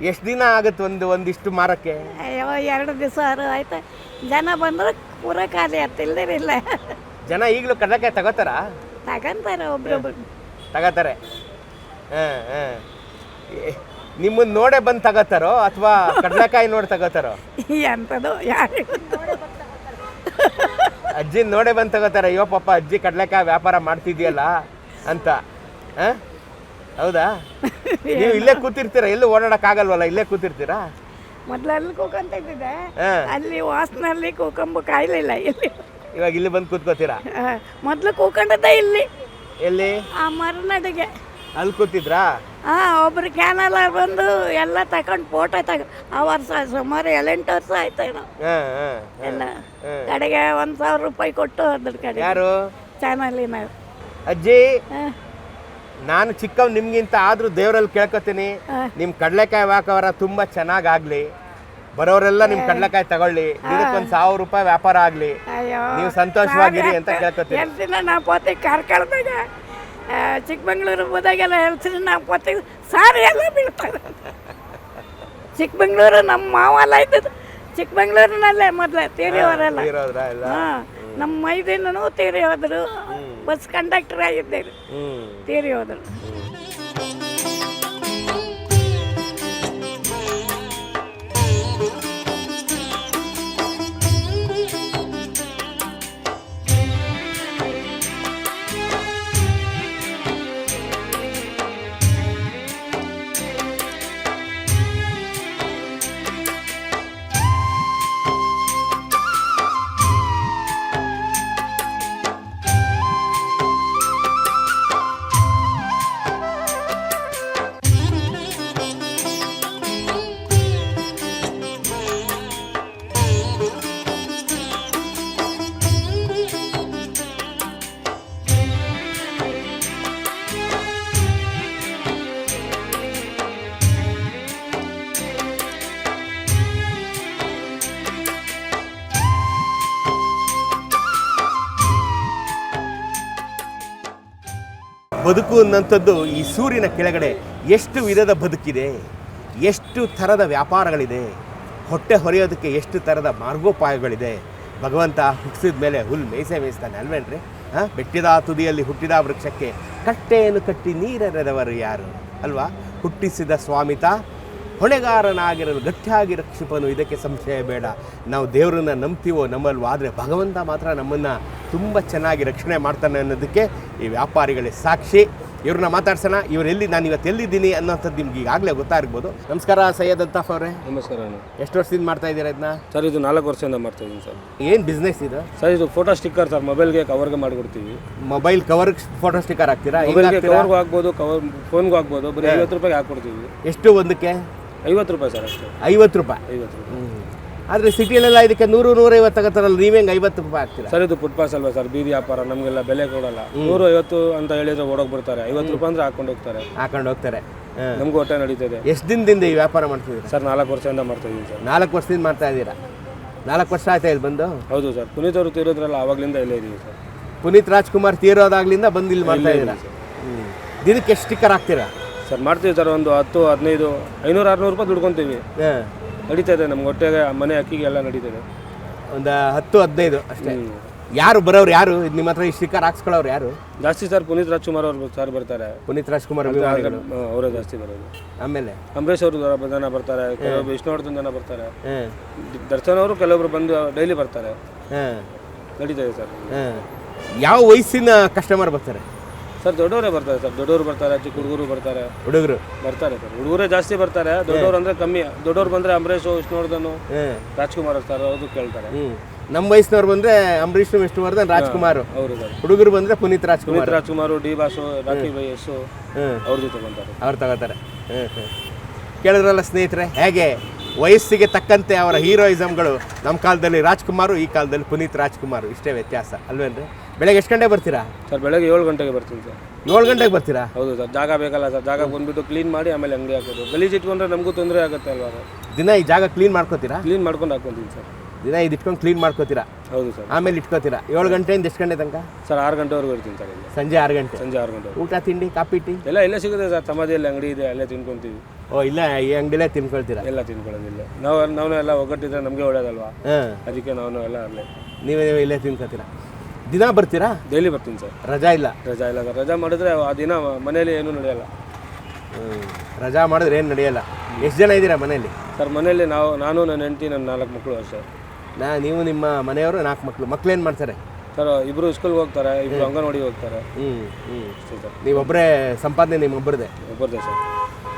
ಎಷ್ಟು ದಿನ ಆಗುತ್ತೆ ಒಂದು ಒಂದಿಷ್ಟು ಮಾರಕ್ಕೆ? ಅಯ್ಯೋ ಎರಡು ದಿವಸ ಆರು ಆಯ್ತು? ಜನ ಬಂದ್ರೆ ಪೂರ ಖಾಲಿ ಆಗ್ತಿಲ್ದಿರಿಲ್ಲ ಜನ ಈಗಲೂ ಕಡಲೆಕಾಯಿ ತಗೋತಾರ? ತಗೊಂತಾರೆ ಒಬ್ರೊಬ್ರು. ತಗೋತಾರೆ. ಹಾಂ ಹಾಂ. ನಿಮ್ಮನ್ನ ನೋಡೇ ಬಂದು ತಗೋತಾರೋ ಅಥವಾ ಕಡಲೆಕಾಯಿ ನೋಡಿ ತಗೋತಾರೋ? ಎಂಥದ್ದು ಯಾರು ಅಜ್ಜಿ ನೋಡೇ ಬಂದು ತಗೋತಾರೆ ಅಯ್ಯೋ ಪಾಪ ಅಜ್ಜಿ ಕಡಲೆಕಾಯಿ ವ್ಯಾಪಾರ ಮಾಡ್ತಿದ್ಯಲ್ಲ ಅಂತ. ಹಾಂ ಹೌದಾ? ನೀವು ಇಲ್ಲೇ ಕೂತಿರ್ತೀರಾ? ಎಲ್ಲೂ ಓಡಾಡಕ್ಕಾಗಲ್ವಲ್ಲ? ಇಲ್ಲೇ ಕೂತಿರ್ತೀರಾ? ಮೊದ್ಲು ಅಲ್ಲಿ ಇದ್ದಿದ್ದೆ. ಹಾ. ಅಲ್ಲಿ ವಾಸನಲ್ಲಿ ಕೂಕಂಬು ಕಾಯ್ಲಿಲ್ಲ ಇಲ್ಲಿ. ಇವಾಗ ಇಲ್ಲಿ ಬಂದು ಕೂತ್ಕೋತೀರಾ? ಮೊದ್ಲು ಕೂಕೊಂಡದ್ದೇ ಇಲ್ಲಿ. ಎಲ್ಲಿ? ಆ ಮರನಡಿಗೆ. ಅಲ್ಲಿ ಕೂತಿದ್ರಾ? ಹಾ ಒಬ್ರು ಕ್ಯಾನಲ ಬಂದು ಎಲ್ಲ ತಕೊಂಡು ಫೋಟೋ ತಗ ಆ ವರ್ಷ ಸುಮಾರು ಏಳೆಂಟು ವರ್ಷ ಆಯ್ತೇನೋ ಎಲ್ಲ ಕಡೆಗೆ ಒಂದ್ ಸಾವಿರ ರೂಪಾಯಿ ಕೊಟ್ಟು ಅದ್ರ ಕಡೆ ಯಾರು? ಚಾನಲಿನ ಅಜ್ಜಿ? ನಾನು ಚಿಕ್ಕವ್ ನಿಮ್ಗಿಂತ ಆದ್ರೂ ದೇವರಲ್ಲಿ ಕೇಳ್ಕೊತೀನಿ. ನಿಮ್ ಕಡಲೆಕಾಯಿ ವಾಕವರ ತುಂಬಾ ಚೆನ್ನಾಗಾಗ್ಲಿ. ಬರೋರೆಲ್ಲ ನಿಮ್ ಕಡಲೆಕಾಯಿ ತಗೊಳ್ಳಿ. ಇದಕ್ಕೊಂದ್ ಸಾವಿರ ರೂಪಾಯಿ ವ್ಯಾಪಾರ ಆಗ್ಲಿ. ನೀವು ಸಂತೋಷವಾಗಿರಿ ಅಂತ ಕೇಳ್ಕೊತೀನಿ. ಚಿಕ್ಕಮಂಗ್ಳೂರು ಹೋದಾಗೆಲ್ಲ ಹೇಳ್ತೀನಿ ನಾವು ಪೋತಿ ಸಾರಿ ಎಲ್ಲ ಬೀಳ್ತಾರೆ ಚಿಕ್ಕಮಂಗ್ಳೂರು ನಮ್ಮ ಮಾವಲ್ಲ ಇದ್ದದ್ದು. ಚಿಕ್ಕಮಂಗ್ಳೂರಿನಲ್ಲೇ ಮೊದಲೇ ತೀರಿ ಹೋರಲ್ಲ ಹಾಂ ನಮ್ಮ ಮೈದಿನೂ ತೀರಿ ಹೋದರು ಬಸ್ ಕಂಡಕ್ಟರ್ ಆಗಿದ್ದೇವೆ ತೀರಿ ಹೋದ್ರು ಬದುಕು ಅನ್ನೋಂಥದ್ದು ಈ ಸೂರ್ಯನ ಕೆಳಗಡೆ ಎಷ್ಟು ವಿಧದ ಬದುಕಿದೆ, ಎಷ್ಟು ಥರದ ವ್ಯಾಪಾರಗಳಿದೆ, ಹೊಟ್ಟೆ ಹೊರೆಯೋದಕ್ಕೆ ಎಷ್ಟು ಥರದ ಮಾರ್ಗೋಪಾಯಗಳಿದೆ. ಭಗವಂತ ಹುಟ್ಟಿಸಿದ ಮೇಲೆ ಹುಲ್ ಮೇಯ್ಸೆ ಮೇಯಿಸ್ತಾನೆ ಅಲ್ವೇನ್ರಿ? ಹಾಂ ಬೆಟ್ಟಿದ ತುದಿಯಲ್ಲಿ ಹುಟ್ಟಿದ ವೃಕ್ಷಕ್ಕೆ ಕಟ್ಟೆಯನ್ನು ಕಟ್ಟಿ ನೀರೆರೆದವರು ಯಾರು? ಅಲ್ವಾ? ಹುಟ್ಟಿಸಿದ ಸ್ವಾಮಿತ, ಹೊಣೆಗಾರನಾಗಿರಲು ಗಟ್ಟಿಯಾಗಿ ರಕ್ಷಿಪನು ಇದಕ್ಕೆ ಸಂಶಯ ಬೇಡ. ನಾವು ದೇವರನ್ನು ನಂಬ್ತೀವೋ ನಮ್ಮಲ್ವೋ, ಆದರೆ ಭಗವಂತ ಮಾತ್ರ ನಮ್ಮನ್ನು ತುಂಬ ಚೆನ್ನಾಗಿ ರಕ್ಷಣೆ ಮಾಡ್ತಾನೆ ಅನ್ನೋದಕ್ಕೆ ಈ ವ್ಯಾಪಾರಿಗಳೇ ಸಾಕ್ಷಿ. ಇವ್ರನ್ನ ಮಾತಾಡ್ಸೋಣ. ಇವ್ರು ಎಲ್ಲಿ ನಾನು ಇವತ್ತು ಎಲ್ಲಿದ್ದೀನಿ ಅನ್ನೋಂಥದ್ದು ನಿಮ್ಗೆ ಈಗಾಗಲೇ ಗೊತ್ತಾಗಿರ್ಬೋದು ನಮಸ್ಕಾರ ಸೈಯದ್ ಅಂತಾಫ್ ಅವರೇ. ನಮಸ್ಕಾರ ಅಣ್ಣ. ಎಷ್ಟು ವರ್ಷದಿಂದ ಮಾಡ್ತಾ ಇದ್ದೀರಾ ಇದನ್ನ ಸರ್ ಇದು ನಾಲ್ಕು ವರ್ಷದಿಂದ ಮಾಡ್ತಾ ಇದ್ದೀನಿ ಸರ್. ಏನು ಬಿಸ್ನೆಸ್ ಇದು? ಸರ್ ಇದು ಫೋಟೋ ಸ್ಟಿಕ್ಕರ್ ಸರ್. ಮೊಬೈಲ್ಗೆ ಕವರ್ಗೆ ಮಾಡಿಕೊಡ್ತೀವಿ. ಮೊಬೈಲ್ ಕವರ್ ಫೋಟೋ ಸ್ಟಿಕ್ಕರ್ ಹಾಕ್ತೀರಾ? ಹೆಂಗ್ ಮೊಬೈಲ್ಗೆ ಹಾಕ್ತೀರಾ? ಕವರ್ಗೂ ಹಾಕ್ಬೋದು ಕವರ್ ಫೋನ್ಗೂ ಹಾಕ್ಬೋದು ಬರೀ ಐವತ್ತು ರೂಪಾಯಿಗೆ ಹಾಕ್ಕೊಡ್ತೀವಿ. ಎಷ್ಟು ಒಂದಕ್ಕೆ? ಐವತ್ತು ರೂಪಾಯಿ ಸರ್ ಅಷ್ಟೇ. ಐವತ್ತು ರೂಪಾಯಿ. ಐವತ್ತು ರೂಪಾಯಿ. ಆದರೆ ಸಿಟಿಯಲ್ಲೆಲ್ಲ ಇದಕ್ಕೆ ನೂರು ನೂರೈವತ್ತು ತಗೋತಾರಲ್ಲ ನೀವೇ ಹೆಂಗೆ ಐವತ್ತು ರೂಪಾಯಿ ಹಾಕ್ತೀರಾ? ಸರ್ ಇದು ಫುಟ್ಪಾಸ್ ಅಲ್ವಾ ಸರ್? ಬೀದಿ ವ್ಯಾಪಾರ ನಮಗೆಲ್ಲ ಬೆಲೆ ಕೊಡಲ್ಲ. ನೂರು ಐವತ್ತು ಅಂತ ಹೇಳಿದ್ರೆ ಓಡೋಗಿ ಬಿಡ್ತಾರೆ. ಐವತ್ತು ರೂಪಾಯಿ ಅಂದ್ರೆ ಹಾಕೊಂಡು ಹೋಗ್ತಾರೆ. ಹಾಕೊಂಡು ಹೋಗ್ತಾರೆ. ನಮಗೂ ಹೊಟ್ಟೆ ನಡೀತದೆ. ಎಷ್ಟು ದಿನದಿಂದ ಈ ವ್ಯಾಪಾರ ಮಾಡ್ತಿದ್ದೀರಾ? ಸರ್ ನಾಲ್ಕು ವರ್ಷದಿಂದ ಮಾಡ್ತಾ ಇದ್ದೀನಿ ಸರ್. ನಾಲ್ಕು ವರ್ಷದಿಂದ ಮಾಡ್ತಾ ಇದ್ದೀರಾ ನಾಲ್ಕು ವರ್ಷ ಆಯ್ತಾ ಇಲ್ಲಿ ಬಂದು? ಹೌದು ಸರ್. ಪುನೀತ್ ಅವರು ತೀರೋದ್ರಲ್ಲ ಆವಾಗಲಿಂದ ಇಲ್ಲೇ ಇದ್ದೀವಿ ಸರ್. ಪುನೀತ್ ರಾಜ್ಕುಮಾರ್ ತೀರೋದಾಗ್ಲಿಂದ ಬಂದು ಇಲ್ಲಿ ಮಾಡ್ತಾ ಇದ್ದೀರಾ ದಿನಕ್ಕೆ ಎಷ್ಟು ಸ್ಟಿಕ್ಕರ್ ಹಾಕ್ತೀರಾ? ಸರ್ ಮಾಡ್ತೀವಿ ಸರ್ ಒಂದು ಹತ್ತು ಹದಿನೈದು ಐನೂರು ಆರುನೂರು ರೂಪಾಯಿ ದುಡ್ಕೊತೀವಿ. ಹಾಂ ಇದೆ ನಮ್ಗೆ ಹೊಟ್ಟೆಗೆ ಮನೆ ಅಕ್ಕಿಗೆ ಎಲ್ಲ ಇದೆ. ಒಂದು ಹತ್ತು ಹದಿನೈದು ಅಷ್ಟೇ. ಯಾರು ಬರೋರು ಯಾರು? ಇದು ನಿಮ್ಮ ಹತ್ರ ಈ ಸ್ಟಿಕ್ಕರ್ ಹಾಕ್ಸ್ಕೊಳ್ಳೋರು ಯಾರು? ಜಾಸ್ತಿ ಸರ್ ಪುನೀತ್ ರಾಜ್ಕುಮಾರ್ ಅವರು ಸರ್ ಬರ್ತಾರೆ. ಪುನೀತ್ ರಾಜ್ಕುಮಾರ್ ಅಭಿಮಾನಿಗಳು. ಅವರೇ ಜಾಸ್ತಿ ಬರೋದು. ಆಮೇಲೆ? ಅಂಬರೀಶ್ ಅವರು ಜನ ಬರ್ತಾರೆ ಕೆಲವೊಬ್ಬರು ವಿಷ್ಣುವರ್ಧನ್ ಜನ ಬರ್ತಾರೆ. ದರ್ಶನ್ ಅವರು ಕೆಲವೊಬ್ರು ಬಂದು ಡೈಲಿ ಬರ್ತಾರೆ. ಹಾಂ ಇದೆ ಸರ್. ಹಾಂ ಯಾವ ವಯಸ್ಸಿನ ಕಸ್ಟಮರ್ ಬರ್ತಾರೆ? ಸರ್ ದೊಡ್ಡವರೇ ಬರ್ತಾರೆ ಸರ್. ದೊಡ್ಡವರು ಬರ್ತಾರೆ ಚಿಕ್ಕ ಹುಡುಗರು ಬರ್ತಾರೆ. ಹುಡುಗರು? ಬರ್ತಾರೆ ಸರ್. ಹುಡುಗರೇ ಜಾಸ್ತಿ ಬರ್ತಾರೆ. ದೊಡ್ಡವ್ರು ಅಂದ್ರೆ ಕಮ್ಮಿ. ದೊಡ್ಡವ್ರು ಬಂದ್ರೆ ಅಂಬರೀಷ್ ವಿಷ್ಣುವರ್ಧನ್ ರಾಜ್ಕುಮಾರ್ ಸರ್ ಅವ್ರು ಕೇಳ್ತಾರೆ. ನಮ್ಮ ವಯಸ್ಸಿನವ್ರು ಬಂದ್ರೆ ಅಂಬರೀಷ್ ವಿಷ್ಣುವರ್ಧನ್ ರಾಜ್ಕುಮಾರ್. ಅವರು ಸರ್. ಹುಡುಗರು ಬಂದ್ರೆ Puneeth Rajkumar Puneeth Rajkumar. D boss Rocky ಬೈಯಸ್ಸು. ಅವ್ರ ಜೊತೆ ಬಂತಾರೆ. ಅವ್ರು ತಗೋತಾರೆ. ಕೇಳಿದ್ರಲ್ಲ ಸ್ನೇಹಿತರೆ ಹೇಗೆ? ವಯಸ್ಸಿಗೆ ತಕ್ಕಂತೆ ಅವರ ಹೀರೋಯಿಸಮ್ಗಳು ನಮ್ಮ ಕಾಲದಲ್ಲಿ ರಾಜ್ಕುಮಾರು ಈ ಕಾಲದಲ್ಲಿ ಪುನೀತ್ ರಾಜ್ಕುಮಾರ್. ಇಷ್ಟೇ ವ್ಯತ್ಯಾಸ. ಅಲ್ವೇನ್ರಿ? ಬೆಳಗ್ಗೆ ಎಷ್ಟು ಗಂಟೆ ಬರ್ತೀರಾ? ಸರ್ ಬೆಳಗ್ಗೆ ಏಳು ಗಂಟೆಗೆ ಬರ್ತೀನಿ ಸರ್. ಏಳು ಗಂಟೆಗೆ ಬರ್ತೀರಾ? ಹೌದು ಸರ್ ಜಾಗ ಬೇಕಲ್ಲ ಸರ್ ಜಾಗ ಬಂದ್ಬಿಟ್ಟು ಕ್ಲೀನ್ ಮಾಡಿ ಆಮೇಲೆ ಅಂಗಡಿ ಹಾಕೋದು. ಗಲೀಜ್ ಇಟ್ಕೊಂಡ್ರೆ ನಮಗೂ ತೊಂದರೆ ಆಗುತ್ತೆ ಅಲ್ವಾ ಸರ್? ದಿನ ಈ ಜಾಗ ಕ್ಲೀನ್ ಮಾಡ್ಕೋತೀರಾ? ಕ್ಲೀನ್ ಮಾಡ್ಕೊಂಡು ಹಾಕ್ಕೊಂತೀನಿ ಸರ್. ದಿನ ಇದು ಇಟ್ಕೊಂಡು ಕ್ಲೀನ್ ಮಾಡ್ಕೋತೀರಾ? ಹೌದು ಸರ್. ಆಮೇಲೆ ಇಟ್ಕೋತೀರಾ? ಏಳು ಗಂಟೆಯಿಂದ ಎಷ್ಟು ಗಂಟೆ ತನಕ? ಸರ್ ಆರು ಗಂಟೆವರೆಗೂ ಇರ್ತೀನಿ ಸರ್ ಇಲ್ಲಿ. ಸಂಜೆ ಆರು ಗಂಟೆ? ಸಂಜೆ ಆರು ಗಂಟೆ ಊಟ ತಿಂಡಿ ಕಾಫಿ ಟೀ? ಎಲ್ಲ ಎಲ್ಲ ಸಿಗುತ್ತೆ ಸರ್ ಸಮಾಧಿಯಲ್ಲಿ ಅಂಗಡಿ ಇದೆ ಅಲ್ಲೇ ತಿನ್ಕೊಂತೀವಿ. ಓ ಇಲ್ಲ ಈ ಅಂಗಡಿಲೇ ತಿನ್ಕೊಳ್ತೀರಾ? ಎಲ್ಲ ತಿನ್ಕೊಳ್ಳೋದಿಲ್ಲ ನಾವು ನಾವು ಎಲ್ಲ ಒಗ್ಗಟ್ಟಿದ್ರೆ ನಮಗೆ ಒಳ್ಳೇದಲ್ವಾ? ಹಾಂ. ಅದಕ್ಕೆ ನಾವು ಎಲ್ಲ ಅಲ್ಲೇ. ನೀವೇ ನೀವೇ ಇಲ್ಲೇ ತಿನ್ಕೋತೀರಾ? ದಿನ ಬರ್ತೀರಾ? ಡೈಲಿ ಬರ್ತೀನಿ ಸರ್. ರಜಾ ಇಲ್ಲ? ರಜಾ ಇಲ್ಲ ಸರ್. ರಜಾ ಮಾಡಿದ್ರೆ ಆ ದಿನ ಮನೇಲಿ ಏನೂ ನಡೆಯಲ್ಲ. ರಜಾ ಮಾಡಿದ್ರೆ ಏನು ನಡೆಯಲ್ಲ? ಎಷ್ಟು ಜನ ಇದ್ದೀರಾ ಮನೆಯಲ್ಲಿ? ಸರ್ ಮನೆಯಲ್ಲಿ ನಾವು ನಾನು ನನ್ನ ಹೆಂಡತಿ ನನ್ನ ನಾಲ್ಕು ಮಕ್ಕಳು ಸರ್. ನಾ ನೀವು ನಿಮ್ಮ ಮನೆಯವರು ನಾಲ್ಕು ಮಕ್ಕಳು ಮಕ್ಳು ಏನು ಮಾಡ್ತಾರೆ? ಸರ್ ಇಬ್ಬರು ಸ್ಕೂಲ್ಗೆ ಹೋಗ್ತಾರೆ ಇಬ್ಬರು ಅಂಗನವಾಡಿಗೆ ಹೋಗ್ತಾರೆ. ಹ್ಞೂ ಹ್ಞೂ ಸರ್. ನೀವೊಬ್ಬರೇ ಸಂಪಾದನೆ ನಿಮ್ಮೊಬ್ಬರದೇ ಒಬ್ಬರದೇ ಸರ್.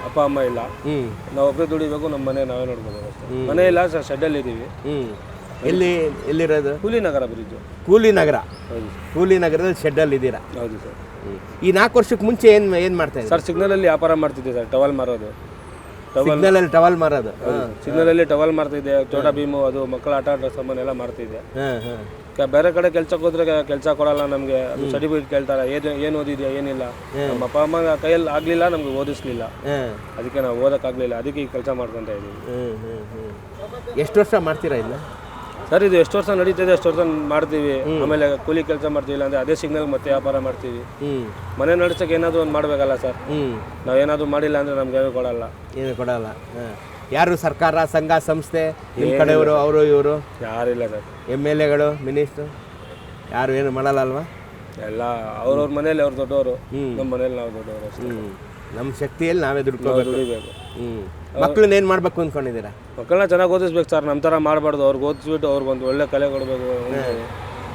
ಅಪ್ಪ ಅಮ್ಮ ಇಲ್ಲ. ಹ್ಞೂ ನಾವು ಒಬ್ಬರೇ ದುಡಿಬೇಕು ನಮ್ಮ ಮನೆ ನಾವೇ ನೋಡ್ಕೋಬೇಕು ಅಷ್ಟೇ. ಮನೆ ಇಲ್ಲ ಸರ್ ಶೆಡ್ಡಲ್ಲಿ ಇದ್ದೀವಿ ಹ್ಞೂ ಎಲ್ಲಿ ಎಲ್ಲಿರೋದು? ಕೂಲಿ ನಗರ ಬ್ರಿಡ್ಜು ಕೂಲಿ ನಗರ ಹೌದು ಕೂಲಿ ನಗರದಲ್ಲಿ ಶೆಡ್ಡಲ್ಲಿ ಇದ್ದೀರಾ? ಹೌದು ಸರ್. ಈ ನಾಲ್ಕು ವರ್ಷಕ್ಕೆ ಮುಂಚೆ ಏನು ಏನು ಮಾಡ್ತಾ ಇದ್ದೀರಾ? ಸರ್ ಸಿಗ್ನಲಲ್ಲಿ ವ್ಯಾಪಾರ ಮಾಡ್ತಿದ್ದೆ ಸರ್ ಟವಲ್ ಮಾರೋದು. ಟವಲ್ ಸಿಗ್ನಲಲ್ಲಿ ಟವಲ್ ಮಾರೋದು. ಸಿಗ್ನಲಲ್ಲಿ ಟವಲ್ ಮಾರ್ತಿದ್ದೆ ಚೋಟಾ ಭೀಮು ಅದು ಮಕ್ಕಳ ಆಟ ಆಡೋ ಸಾಮಾನು ಎಲ್ಲ ಮಾರ್ತಿದ್ದೆ ಬೇರೆ ಕಡೆ ಕೆಲ್ಸಕ್ಕೆ ಹೋದ್ರೆ ಕೆಲಸ ಕೊಡಲ್ಲ ನಮಗೆ ಸರ್ಟಿಫಿಕೇಟ್ ಕೇಳ್ತಾರೆ ಏನು ಏನು ಓದಿದ್ಯಾ ಏನಿಲ್ಲ. ನಮ್ಮ ಅಪ್ಪ ಅಮ್ಮ ಕೈಯಲ್ಲಿ ಆಗಲಿಲ್ಲ ನಮ್ಗೆ ಓದಿಸ್ಲಿಲ್ಲ. ಅದಕ್ಕೆ ನಾವು ಓದೋಕ್ಕಾಗಲಿಲ್ಲ ಅದಕ್ಕೆ ಈ ಕೆಲಸ ಮಾಡ್ಕೊತಾ ಇದ್ದೀವಿ. ಎಷ್ಟು ವರ್ಷ ಮಾಡ್ತೀರಾ ಇಲ್ಲ ಸರ್ ಇದು ಎಷ್ಟು ವರ್ಷ ನಡೀತಿದೆ ಅಷ್ಟು ವರ್ಷ ಮಾಡ್ತೀವಿ. ಆಮೇಲೆ ಕೂಲಿ ಕೆಲಸ ಮಾಡ್ತೀವಿ ಇಲ್ಲಾಂದ್ರೆ ಅದೇ ಸಿಗ್ನಲ್ ಮತ್ತೆ ವ್ಯಾಪಾರ ಮಾಡ್ತೀವಿ. ಮನೆ ನಡೆಸಕ್ಕೆ ಏನಾದರೂ ಒಂದು ಮಾಡಬೇಕಲ್ಲ ಸರ್? ನಾವು ಏನಾದರೂ ಮಾಡಿಲ್ಲ ಅಂದರೆ ನಮ್ಗೆ ಏನೂ ಕೊಡಲ್ಲ. ಏನು ಕೊಡಲ್ಲ. ಯಾರು ಸರ್ಕಾರ ಸಂಘ ಸಂಸ್ಥೆ ನಿಮ್ಮ ಕಡೆಯವರು ಅವರು ಇವರು? ಯಾರಿಲ್ಲ ಸರ್. ಎಂ ಎಲ್ ಎಗಳು ಮಿನಿಸ್ಟ್ರು? ಯಾರು ಏನು ಮಾಡಲ್ಲ ಅಲ್ವಾ? ಎಲ್ಲ ಅವ್ರವ್ರ ಮನೇಲಿ ಅವ್ರು ದೊಡ್ಡವರು. ನಮ್ಮ ಮನೇಲಿ ನಾವು ದೊಡ್ಡವರು ಅಷ್ಟೇ. ನಮ್ಮ ಶಕ್ತಿಯಲ್ಲಿ ನಾವೇ ದುಡ್ಕೋಬೇಕು ದುಡಿಬೇಕು. ಹ್ಮ್. ಮಕ್ಕಳನ್ನ ಏನು ಮಾಡ್ಬೇಕು ಅಂದ್ಕೊಂಡಿದ್ದೀರಾ ಮಕ್ಕಳನ್ನ ಚೆನ್ನಾಗಿ ಓದಿಸ್ಬೇಕು ಸರ್. ನಮ್ಮ ಥರ ಮಾಡಬಾರ್ದು. ಅವ್ರಿಗೆ ಓದಿಸ್ಬಿಟ್ಟು ಅವ್ರಿಗೆ ಒಂದು ಒಳ್ಳೆ ಕಲೆ ಕೊಡಬೇಕು.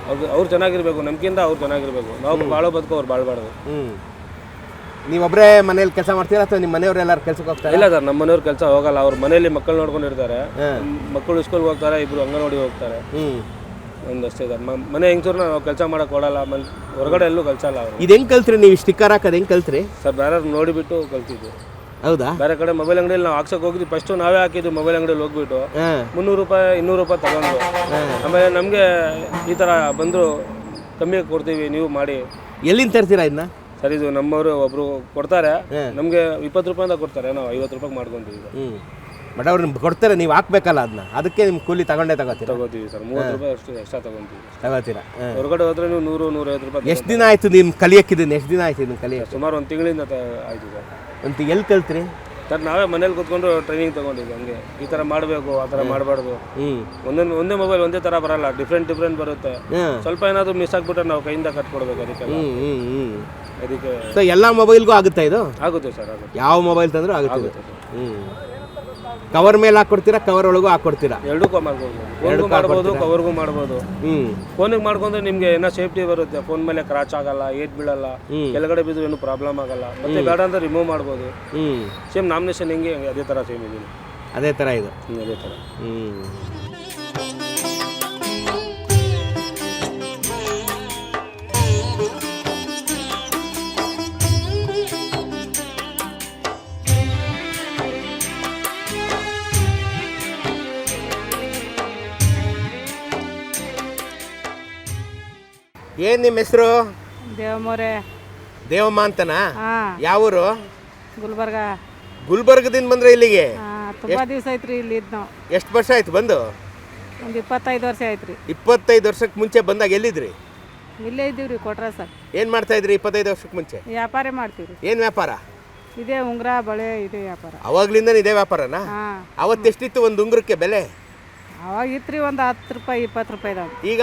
ಅವ್ರು ಅವ್ರು ಚೆನ್ನಾಗಿರ್ಬೇಕು. ನಮ್ಗಿಂತ ಅವ್ರು ಚೆನ್ನಾಗಿರ್ಬೇಕು. ನಾವು ಬಾಳೋ ಬದುಕು ಅವ್ರು ಬಾಳ್ಬಾರ್ದು. ಹ್ಮ್. ನೀವೊಬ್ಬರೇ ಮನೇಲಿ ಕೆಲಸ ಮಾಡ್ತೀರಾ ಅಥವಾ ನಿಮ್ಮ ಮನೆಯವ್ರು ಎಲ್ಲರೂ ಕೆಲಸಕ್ಕೆ ಹೋಗ್ತಾರೆ? ಇಲ್ಲ ಸರ್ ನಮ್ಮ ಮನೆಯವ್ರ ಕೆಲಸ ಹೋಗಲ್ಲ. ಅವ್ರ ಮನೇಲಿ ಮಕ್ಕಳು ನೋಡ್ಕೊಂಡಿರ್ತಾರೆ. ಮಕ್ಕಳು ಸ್ಕೂಲ್ಗೆ ಹೋಗ್ತಾರೆ ಇಬ್ರು ಅಂಗನವಾಡಿ ಹೋಗ್ತಾರೆ. ಒಂದಷ್ಟೇ ಇದೆ. ಮನೆ ಹೆಂಗ್ಸೂರು ನಾವು ಕೆಲಸ ಮಾಡಕ್ ಕೊಡಲ್ಲ ಮನ್ ಹೊರಗಡೆ ಎಲ್ಲೂ ಕಲ್ಸಲ್ಲ ಅವರು. ಇದು ಹೆಂಗೆ ಕಲ್ತ್ರಿ ನೀವು? ಸ್ಟಿಕ್ಕರ್ ಹಾಕೋದು ಹೆಂಗೆ ಕಲ್ತ್ರಿ? ಸರ್ ಬೇರೆ ನೋಡಿಬಿಟ್ಟು ಕಲ್ತಿದ್ವಿ. ಹೌದಾ? ಬೇರೆ ಕಡೆ ಮೊಬೈಲ್ ಅಂಗಡಿಯಲ್ಲಿ ನಾವು ಹಾಕ್ಸಕ್ ಹೋಗಿದ್ವಿ. ಫಸ್ಟು ನಾವೇ ಹಾಕಿದ್ವಿ ಮೊಬೈಲ್ ಅಂಗಡಿಯಲ್ಲಿ ಹೋಗ್ಬಿಟ್ಟು. ಮುನ್ನೂರು ರೂಪಾಯಿ ಇನ್ನೂರು ರೂಪಾಯಿ ತಗೊಂಡು ಆಮೇಲೆ ನಮಗೆ ಈ ಥರ ಬಂದರು ಕಮ್ಮಿ ಕೊಡ್ತೀವಿ ನೀವು ಮಾಡಿ. ಎಲ್ಲಿಂದ ತರ್ತೀರಾ ಇದನ್ನ? ಸರ್ ಇದು ನಮ್ಮವರು ಒಬ್ರು ಕೊಡ್ತಾರೆ. ನಮಗೆ ಇಪ್ಪತ್ತು ರೂಪಾಯಿಂದ ಕೊಡ್ತಾರೆ. ನಾವು ಐವತ್ತು ರೂಪಾಯಿ ಮಾಡ್ಕೊಂತೀವಿ ಈಗ. ಹ್ಞೂ ನಿಮ್ಗೆ ಕೊಡ್ತಾರೆ ನೀವು ಹಾಕ್ಬೇಕಲ್ಲ ಅದನ್ನ ಅದಕ್ಕೆ ನಿಮ್ಮ ಕೂಲಿ ತಗೊಂಡೇ ತಗೋತೀರ? ತಗೋತೀವಿ ಸರ್ ಮೂವತ್ತು ರೂಪಾಯಿ ಅಷ್ಟು ಎಕ್ಸ್ಟ್ರಾ ತಗೊಂತೀವಿ. ತಗೋತೀರಾ? ಹಾಂ. ಹೊರಗಡೆ ಹೋದ್ರೆ ನೀವು ನೂರು ನೂರೈವತ್ತು ರೂಪಾಯಿ ಎಷ್ಟು ದಿನ ಆಯಿತು ನಿಮ್ಮ ಕಲಿಯೋಕ್ಕಿದ್ದೀನಿ ಎಷ್ಟು ದಿನ ಆಯ್ತು ನಿಮ್ಮ ಕಲಿಯ ಸುಮಾರು ಒಂದು ತಿಂಗಳಿಂದ ತ- ಆಯ್ತು ಸರ್. ಅಂತ ಎಲ್ಲಿ ಕಲ್ತ್ರಿ ಸರ್ ನಾವೇ ಮನೇಲಿ ಕೂತ್ಕೊಂಡು ಟ್ರೈನಿಂಗ್ ತಗೊಂಡಿದ್ವಿ ಹಂಗೆ. ಈ ಥರ ಮಾಡಬೇಕು ಆ ಥರ ಮಾಡಬಾರ್ದು. ಹ್ಞೂ ಒಂದೊಂದು ಒಂದೇ ಮೊಬೈಲ್ ಒಂದೇ ಥರ ಬರಲ್ಲ ಡಿಫ್ರೆಂಟ್ ಡಿಫ್ರೆಂಟ್ ಬರುತ್ತೆ. ಹಾಂ. ಸ್ವಲ್ಪ ಏನಾದರೂ ಮಿಸ್ ಆಗ್ಬಿಟ್ರೆ ನಾವು ಕೈಯಿಂದ ಕಟ್ಕೊಡ್ಬೇಕು ಅದಕ್ಕೆಲ್ಲ. ಹ್ಞೂ ಹ್ಞೂ ಹ್ಞೂ ಅದಕ್ಕೆ ಸರ್ ಎಲ್ಲ ಮೊಬೈಲ್ಗೂ ಆಗುತ್ತಾ ಇದು? ಆಗುತ್ತೆ ಸರ್ ಆಗುತ್ತೆ. ಯಾವ ಮೊಬೈಲ್ ತಂದರೂ ಆಗುತ್ತೆ ಇದು? ಆಗುತ್ತೆ ಹ್ಞೂ ಕವರ್ ಮೇಲೆ ಹಾಕೊಡ್ತೀರಾ ಕವರ್ ಒಳಗೂ ಹಾಕೊಡ್ತೀರಾ? ಎರಡಕ್ಕೂ ಮಾಡ್ಬೋದು. ಮಾಡ್ಬೋದು ಕವರ್ಗೂ ಮಾಡ್ಬೋದು. ಹ್ಮ್. ಫೋನಿಗೆ ಮಾಡ್ಕೊಂಡ್ರೆ ನಿಮಗೆ ಏನೋ ಸೇಫ್ಟಿ ಬರುತ್ತೆ. ಫೋನ್ ಮೇಲೆ ಕ್ರಾಚ್ ಆಗಲ್ಲ ಏಟ್ ಬೀಳಲ್ಲ ಕೆಳಗಡೆ ಬಿದ್ದು ಏನು ಪ್ರಾಬ್ಲಮ್ ಆಗಲ್ಲ. ಮತ್ತೆ ಬೇಡ ಅಂದ್ರೆ ರಿಮೂವ್ ಮಾಡ್ಬೋದು. ಹ್ಮ್. ಸೇಮ್ ನಾಮಿನೇಷನ್ ಹೆಂಗೆ ಅದೇ ತರ ಸೇಮ್ ಇದೀನಿ ಅದೇ ತರ ಇದು. ಹ್ಮ್, ಅದೇ ತರ. ಹ್ಞೂ ಏನು ನಿಮ್ಮ ಹೆಸರು? ದೇವಮೋರೆ. ದೇವಮ್ಮ ಅಂತನಾ? ಹಾ. ಯಾವ ಊರು ಗುಲ್ಬರ್ಗ. ಗುಲ್ಬರ್ಗದಿಂದ ಬಂದ್ರೆ ಇಲ್ಲಿಗೆ? ಆ, ತುಂಬಾ ದಿವಸ ಐತ್ರಿ ಇಲ್ಲಿ ಇದ್ ನಾವು ಎಷ್ಟು ವರ್ಷ ಆಯ್ತು ಬಂದು? ಒಂದು ಇಪ್ಪತ್ತೈದು ವರ್ಷ ಆಯ್ತ್ರಿ. ಇಪ್ಪತ್ತೈದು ವರ್ಷಕ್ಕೆ ಮುಂಚೆ ಬಂದಾಗ ಎಲ್ಲಿದ್ರಿ? ಇಲ್ಲೇ ಇದ್ದೀವ್ರಿ ಕೊಟ್ರ ಸರ್. ಏನು ಮಾಡ್ತಾ ಇದ್ರಿ ಇಪ್ಪತ್ತೈದು ವರ್ಷಕ್ಕೆ ಮುಂಚೆ? ವ್ಯಾಪಾರ ಮಾಡ್ತೀವಿ ಏನು ವ್ಯಾಪಾರ? ಇದೇ ಉಂಗುರ ಬಳೆ ಇದೇ ವ್ಯಾಪಾರ. ಅವಾಗ್ಲಿಂದ ಇದೇ ವ್ಯಾಪಾರನಾ? ಹಾ. ಅವತ್ತೆಷ್ಟಿತ್ತು ಒಂದು ಉಂಗುರಕ್ಕೆ ಬೆಲೆ? ಅವಾಗ ರೀ ಒಂದು ಹತ್ತು ರೂಪಾಯಿ ಇಪ್ಪತ್ತು ರೂಪಾಯಿದಾಗ ಈಗ?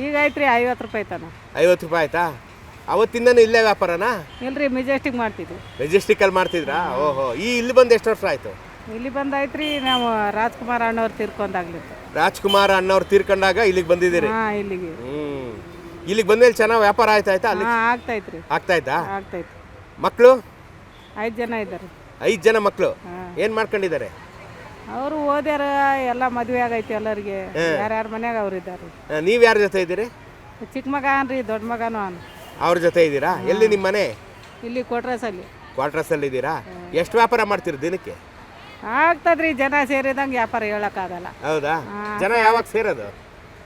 ಈಗ ಐತ್ರಿ ರೀ ಐವತ್ತು ರೂಪಾಯಿ ತನ ಐವತ್ತು ರೂಪಾಯಿ ಆಯ್ತಾ? ಅವತ್ತಿಂದನೂ ಇಲ್ಲೇ ವ್ಯಾಪಾರನಾ? ಇಲ್ರಿ ಮೆಜೆಸ್ಟಿಕ್ ಮಾಡ್ತಿದ್ವಿ. ಮೆಜೆಸ್ಟಿಕಲ್ಲಿ ಮಾಡ್ತಿದ್ರಾ? ಓಹೋ ಈ ಇಲ್ಲಿ ಬಂದು ಎಷ್ಟು ವರ್ಷ ಆಯ್ತು? ಇಲ್ಲಿ ಬಂದಾಯ್ತು ರೀ ನಾವು ರಾಜ್ಕುಮಾರ್ ಅಣ್ಣವ್ರು ತೀರ್ಕೊಂಡಾಗ್ಲಿತ್ತು ರಾಜ್ಕುಮಾರ್ ಅಣ್ಣವ್ರು ತೀರ್ಕೊಂಡಾಗ ಇಲ್ಲಿಗೆ ಬಂದಿದ್ದೀರಿ? ಹಾ ಇಲ್ಲಿಗೆ. ಹ್ಮ್. ಇಲ್ಲಿಗೆ ಬಂದೇಲಿ ಚೆನ್ನಾಗಿ ವ್ಯಾಪಾರ ಆಯ್ತಾಯ್ತಾ ಅಲ್ಲಿ? ಹಾ ಆಗ್ತೈತ್ರಿ ರೀ ಆಗ್ತಾ ಇದ್ದಾ ಆಗ್ತೈತೆ ಮಕ್ಕಳು ಐದು ಜನ ಇದ್ದಾರೆ. ಐದು ಜನ ಮಕ್ಕಳು ಏನು ಮಾಡ್ಕೊಂಡಿದ್ದಾರೆ? ಅವರು ಓದ್ಯಾರ ಎಲ್ಲ ಮದುವೆ ಆಗೈತಿ ಎಲ್ಲರಿಗೆ. ಯಾರ್ಯಾರ ಮನ್ಯಾಗ ಅವ್ರು ಇದ್ದಾರೆ. ನೀವು ಯಾರ ಜೊತೆ ಇದ್ದೀರಿ? ಚಿಕ್ಕ ಮಗ ಅನ್ರಿ ದೊಡ್ಡ ಮಗನು ಅನ್ ಅವ್ರ ಜೊತೆ ಇದ್ದೀರಾ? ಎಲ್ಲಿ ನಿಮ್ಮ ಮನೆ? ಇಲ್ಲಿ ಕೊಟ್ರಸಲ್ಲಿ ಕ್ವಾರ್ಟರ್ಸಲ್ಲಿ ಇದ್ದೀರಾ? ಎಷ್ಟು ವ್ಯಾಪಾರ ಮಾಡ್ತೀರಿ ದಿನಕ್ಕೆ? ಆಗ್ತದ್ರಿ ಜನ ಸೇರಿದಂಗೆ ವ್ಯಾಪಾರ ಹೇಳೋಕ್ಕಾಗಲ್ಲ ಹೌದಾ? ಜನ ಯಾವಾಗ ಸೇರೋದು?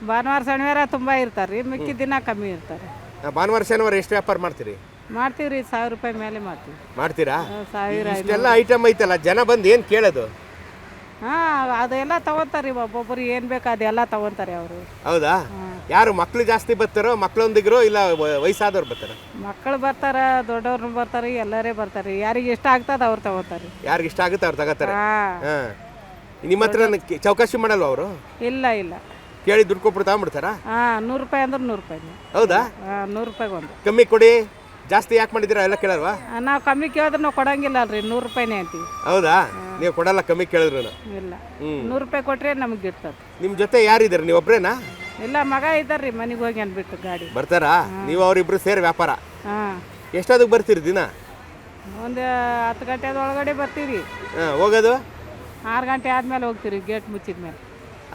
ಭಾನುವಾರ ಶನಿವಾರ ತುಂಬ ಇರ್ತಾರೆ ರೀ ಮಿಕ್ಕಿದ ದಿನ ಕಮ್ಮಿ ಇರ್ತಾರೆ. ಆ, ಭಾನುವಾರ ಶನಿವಾರ ಎಷ್ಟು ವ್ಯಾಪಾರ ಮಾಡ್ತೀರಿ? ಮಾಡ್ತೀವಿ ರೀ ಸಾವಿರ ರೂಪಾಯಿ ಮೇಲೆ ಮಾಡ್ತೀವಿ. ಮಾಡ್ತೀರಾ? ಸಾವಿರ ಇಷ್ಟೆಲ್ಲ ಐಟಮ್ ಐತಲ್ಲ ಜನ ಬಂದು ಏನು ಕೇಳೋದು? ಹಾಂ ಅದೆಲ್ಲ ತಗೊಂತಾರೆ ಒಬ್ಬೊಬ್ಬರು ಏನು ಬೇಕು ಅದೆಲ್ಲ ತಗೊಂತಾರೆ ಅವರು. ಹೌದಾ? ಯಾರು ಮಕ್ಳು ಜಾಸ್ತಿ ಬರ್ತಾರೋ ಮಕ್ಕಳೊಂದಿಗ್ರೋ ಇಲ್ಲ ವಯಸ್ಸಾದವ್ರು ಬರ್ತಾರ? ಮಕ್ಕಳು ಬರ್ತಾರ ದೊಡ್ಡವ್ರು ಬರ್ತಾರೆ ಎಲ್ಲರೇ ಬರ್ತಾರೆ. ಯಾರಿಗೆ ಇಷ್ಟ ಆಗ್ತದೆ ಅವ್ರು ತಗೋತಾರೆ. ಯಾರಿಗೆ ಇಷ್ಟ ಆಗುತ್ತೆ ಅವ್ರು ತಗೋತಾರೆ. ನಿಮ್ಮ ಹತ್ರ ಚೌಕಾಶಿ ಮಾಡಲ್ವ ಅವರು? ಇಲ್ಲ ಇಲ್ಲ. ಕೇಳಿ ದುಡ್ಡು ಕೊಟ್ಬಿಟ್ಟು ತಗೊಂಡ್ಬಿಡ್ತಾರಾ? ಹಾಂ ನೂರು ರೂಪಾಯಿ ಅಂದ್ರೆ ನೂರು ರೂಪಾಯಿ. ಹೌದಾ? ನೂರು ರೂಪಾಯಿಗೆ ಒಂದು ಕಮ್ಮಿ ಕೊಡಿ. ಜಾಸ್ತಿ ಯಾಕೆ ಮಾಡಿದಿರ ಎಲ್ಲ ಕೇಳಲ್ವಾ? ನಾವು ಕಮ್ಮಿ ಕೇಳಿದ್ರೆ ನಾವು ಕೊಡಂಗಿಲ್ಲ ಅಲ್ರಿ ನೂರು ರೂಪಾಯಿನೇ ಅಂತೀವಿ. ಹೌದಾ? ನೀವು ಕೊಡಲ್ಲ ಕಮ್ಮಿ ಕೇಳಿದ್ರು ಇಲ್ಲ. ನೂರು ರೂಪಾಯಿ ಕೊಟ್ರೆ ನಮಗೆ ಇರ್ತದೆ. ನಿಮ್ಮ ಜೊತೆ ಯಾರಿದ್ದಾರೆ ನೀವು ಒಬ್ರೇನಾ? ಇಲ್ಲ ಮಗ ಇದ್ದಾರ್ರಿ ಮನೆಗೆ ಹೋಗಿ ಅನ್ಬಿಟ್ಟು ಗಾಡಿ. ಬರ್ತಾರಾ? ನೀವು ಅವರಿಬ್ರು ಸೇರಿ ವ್ಯಾಪಾರ? ಹಾಂ. ಬರ್ತೀರಿ ದಿನ? ಒಂದು ಹತ್ತು ಗಂಟೆ ಒಳಗಡೆ ಬರ್ತೀರಿ. ಹಾಂ ಹೋಗೋದು? ಆರು ಗಂಟೆ ಆದ್ಮೇಲೆ ಹೋಗ್ತೀರಿ ಗೇಟ್ ಮುಚ್ಚಿದ ಮೇಲೆ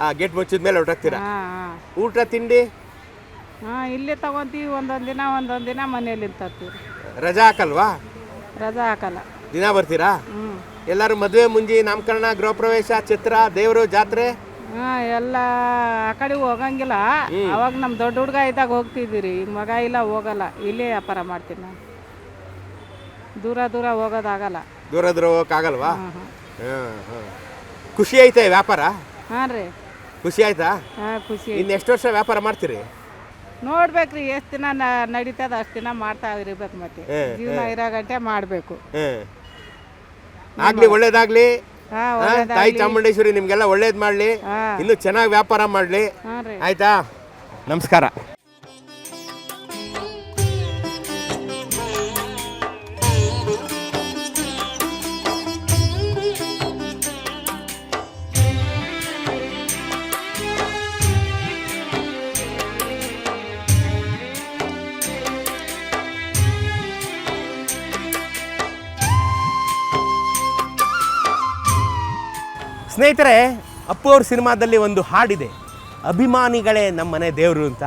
ಆ ಗೇಟ್ ಮುಚ್ಚಿದ ಮೇಲೆ ಹೊರಟಾಗ್ತೀರಾ ಹಾಂ. ಊಟ ತಿಂಡಿ? ಹಾಂ ಇಲ್ಲೇ ತಗೊಂತೀವಿ ಒಂದೊಂದು ದಿನ ಒಂದೊಂದು ದಿನ ಮನೇಲಿ ತರ್ತೀವಿ ರಜಾ ಹಾಕಲ್ವಾ? ರಜಾ ಹಾಕಲ್ಲ. ದಿನ ಬರ್ತೀರಾ? ಹ್ಞೂ ಎಲ್ಲರೂ ಮದುವೆ ಮುಂಜಿ ನಾಮಕರಣ ಗೃಹ ಪ್ರವೇಶ ಚಿತ್ರ ದೇವರು ಜಾತ್ರೆ? ಹಾಂ ಎಲ್ಲ ಆ ಕಡೆ ಹೋಗಂಗಿಲ್ಲ. ಅವಾಗ ನಮ್ಮ ದೊಡ್ಡ ಹುಡುಗ ಇದ್ದಾಗ ಹೋಗ್ತಿದ್ದೀರಿ. ಈಗ ಮಗ ಇಲ್ಲ ಹೋಗಲ್ಲ. ಇಲ್ಲೇ ವ್ಯಾಪಾರ ಮಾಡ್ತೀನಿ ನಾನು. ದೂರ ದೂರ ಹೋಗೋದಾಗಲ್ಲ. ದೂರ ದೂರ ಹೋಗೋಕ್ಕಾಗಲ್ವಾ? ಖುಷಿ ಐತೆ ವ್ಯಾಪಾರ? ಹಾಂ ರೀ. ಖುಷಿ ಆಯ್ತಾ? ಹಾಂ ಖುಷಿ ಇನ್ನು ಎಷ್ಟು ವರ್ಷ ವ್ಯಾಪಾರ ಮಾಡ್ತೀರಿ? ನೋಡ್ಬೇಕ್ರಿ ಎಷ್ಟು ದಿನ ನ- ನಡೀತದ ಅಷ್ಟು ದಿನ ಮಾಡ್ತಾ ಇರ್ಬೇಕು ಮತ್ತೆ. ಜೀವನ ಇರೋ ಗಂಟೆ ಮಾಡಬೇಕು. ಆಗ್ಲಿ ಒಳ್ಳೇದಾಗ್ಲಿ. ತಾಯಿ ಚಾಮುಂಡೇಶ್ವರಿ ನಿಮ್ಗೆಲ್ಲ ಒಳ್ಳೇದ್ ಮಾಡ್ಲಿ. ಇನ್ನು ಚೆನ್ನಾಗಿ ವ್ಯಾಪಾರ ಮಾಡ್ಲಿ. ಆಯ್ತಾ? ನಮಸ್ಕಾರ. ಸ್ನೇಹಿತರೆ ಅಪ್ಪು ಅವ್ರ ಸಿನಿಮಾದಲ್ಲಿ ಒಂದು ಹಾಡಿದೆ, ಅಭಿಮಾನಿಗಳೇ ನಮ್ಮನೆ ದೇವರು ಅಂತ.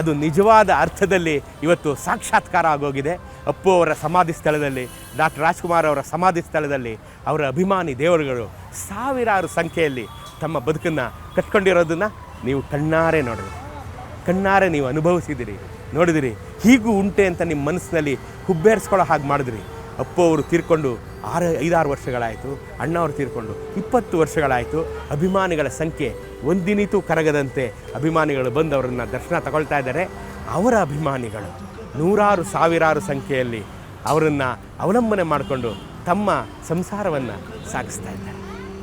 ಅದು ನಿಜವಾದ ಅರ್ಥದಲ್ಲಿ ಇವತ್ತು ಸಾಕ್ಷಾತ್ಕಾರ ಆಗೋಗಿದೆ. ಅಪ್ಪು ಅವರ ಸಮಾಧಿ ಸ್ಥಳದಲ್ಲಿ, ಡಾಕ್ಟರ್ ರಾಜ್ಕುಮಾರ್ ಅವರ ಸಮಾಧಿ ಸ್ಥಳದಲ್ಲಿ ಅವರ ಅಭಿಮಾನಿ ದೇವರುಗಳು ಸಾವಿರಾರು ಸಂಖ್ಯೆಯಲ್ಲಿ ತಮ್ಮ ಬದುಕನ್ನು ಕಟ್ಕೊಂಡಿರೋದನ್ನು ನೀವು ಕಣ್ಣಾರೆ ನೋಡಿದ್ರಿ ಕಣ್ಣಾರೆ ನೀವು ಅನುಭವಿಸಿದಿರಿ. ನೋಡಿದಿರಿ, ಹೀಗೂ ಉಂಟೆ ಅಂತ ನಿಮ್ಮ ಮನಸ್ಸಿನಲ್ಲಿ ಹುಬ್ಬೇರಿಸ್ಕೊಳ್ಳೋ ಹಾಗೆ ಮಾಡಿದ್ರಿ. ಅಪ್ಪು ಅವರು ತೀರ್ಕೊಂಡು ಆರು, ಐದಾರು ವರ್ಷಗಳಾಯಿತು, ಅಣ್ಣವ್ರು ತೀರ್ಕೊಂಡು ಇಪ್ಪತ್ತು ವರ್ಷಗಳಾಯಿತು ಅಭಿಮಾನಿಗಳ ಸಂಖ್ಯೆ ಒಂದಿನಿತೂ ಕರಗದಂತೆ ಅಭಿಮಾನಿಗಳು ಬಂದು ಅವರನ್ನು ದರ್ಶನ ತಗೊಳ್ತಾ ಇದ್ದಾರೆ. ಅವರ ಅಭಿಮಾನಿಗಳು ನೂರಾರು, ಸಾವಿರಾರು ಸಂಖ್ಯೆಯಲ್ಲಿ ಅವರನ್ನು ಅವಲಂಬನೆ ಮಾಡಿಕೊಂಡು ತಮ್ಮ ಸಂಸಾರವನ್ನು ಸಾಗಿಸ್ತಾ ಇದ್ದಾರೆ.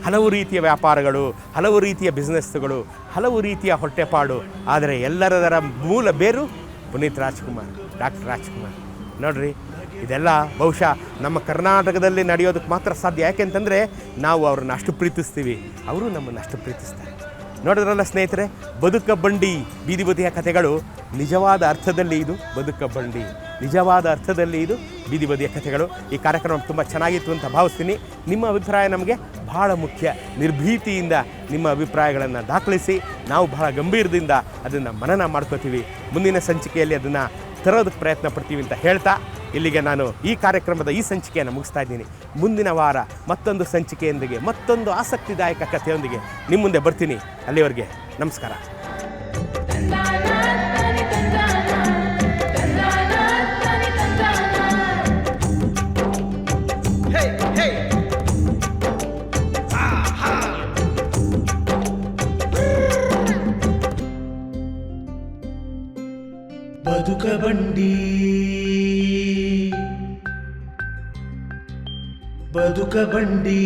ಹಲವು ರೀತಿಯ ವ್ಯಾಪಾರಗಳು, ಹಲವು ರೀತಿಯ ಬಿಸ್ನೆಸ್ಗಳು ಹಲವು ರೀತಿಯ ಹೊಟ್ಟೆಪಾಡು, ಆದರೆ ಎಲ್ಲರದರ ಮೂಲ ಬೇರು ಪುನೀತ್ ರಾಜ್ಕುಮಾರ್, ಡಾಕ್ಟರ್ ರಾಜ್ಕುಮಾರ್. ನೋಡ್ರಿ ಇದೆಲ್ಲ ಬಹುಶಃ ನಮ್ಮ ಕರ್ನಾಟಕದಲ್ಲಿ ನಡೆಯೋದಕ್ಕೆ ಮಾತ್ರ ಸಾಧ್ಯ. ಯಾಕೆಂತಂದರೆ ನಾವು ಅವ್ರನ್ನ ಅಷ್ಟು ಪ್ರೀತಿಸ್ತೀವಿ. ಅವರು ನಮ್ಮನ್ನು ಅಷ್ಟು ಪ್ರೀತಿಸ್ತಾರೆ. ನೋಡಿದ್ರಲ್ಲ ಸ್ನೇಹಿತರೆ, ಬದುಕ ಬಂಡಿ ಬೀದಿ ಬದಿಯ ಕಥೆಗಳು ನಿಜವಾದ ಅರ್ಥದಲ್ಲಿ ಇದು, ಬದುಕ ಬಂಡಿ ನಿಜವಾದ ಅರ್ಥದಲ್ಲಿ ಇದು, ಬೀದಿ ಬದಿಯ ಕಥೆಗಳು. ಈ ಕಾರ್ಯಕ್ರಮ ತುಂಬ ಚೆನ್ನಾಗಿತ್ತು ಅಂತ ಭಾವಿಸ್ತೀನಿ. ನಿಮ್ಮ ಅಭಿಪ್ರಾಯ ನಮಗೆ ಬಹಳ ಮುಖ್ಯ. ನಿರ್ಭೀತಿಯಿಂದ ನಿಮ್ಮ ಅಭಿಪ್ರಾಯಗಳನ್ನು ದಾಖಲಿಸಿ ನಾವು ಬಹಳ ಗಂಭೀರದಿಂದ ಅದನ್ನು ಮನನ ಮಾಡ್ಕೋತೀವಿ. ಮುಂದಿನ ಸಂಚಿಕೆಯಲ್ಲಿ ಅದನ್ನು ತರೋದಕ್ಕೆ ಪ್ರಯತ್ನ ಪಡ್ತೀವಿ ಅಂತ ಹೇಳ್ತಾ ಇಲ್ಲಿಗೆ ನಾನು ಈ ಕಾರ್ಯಕ್ರಮದ ಈ ಸಂಚಿಕೆಯನ್ನು ಮುಗಿಸ್ತಾ ಇದ್ದೀನಿ. ಮುಂದಿನ ವಾರ ಮತ್ತೊಂದು ಸಂಚಿಕೆಯೊಂದಿಗೆ, ಮತ್ತೊಂದು ಆಸಕ್ತಿದಾಯಕ ಕಥೆಯೊಂದಿಗೆ ನಿಮ್ಮ ಮುಂದೆ ಬರ್ತೀನಿ. ಅಲ್ಲಿವರೆಗೆ ನಮಸ್ಕಾರ. ಬದುಕ ಬಂಡಿ.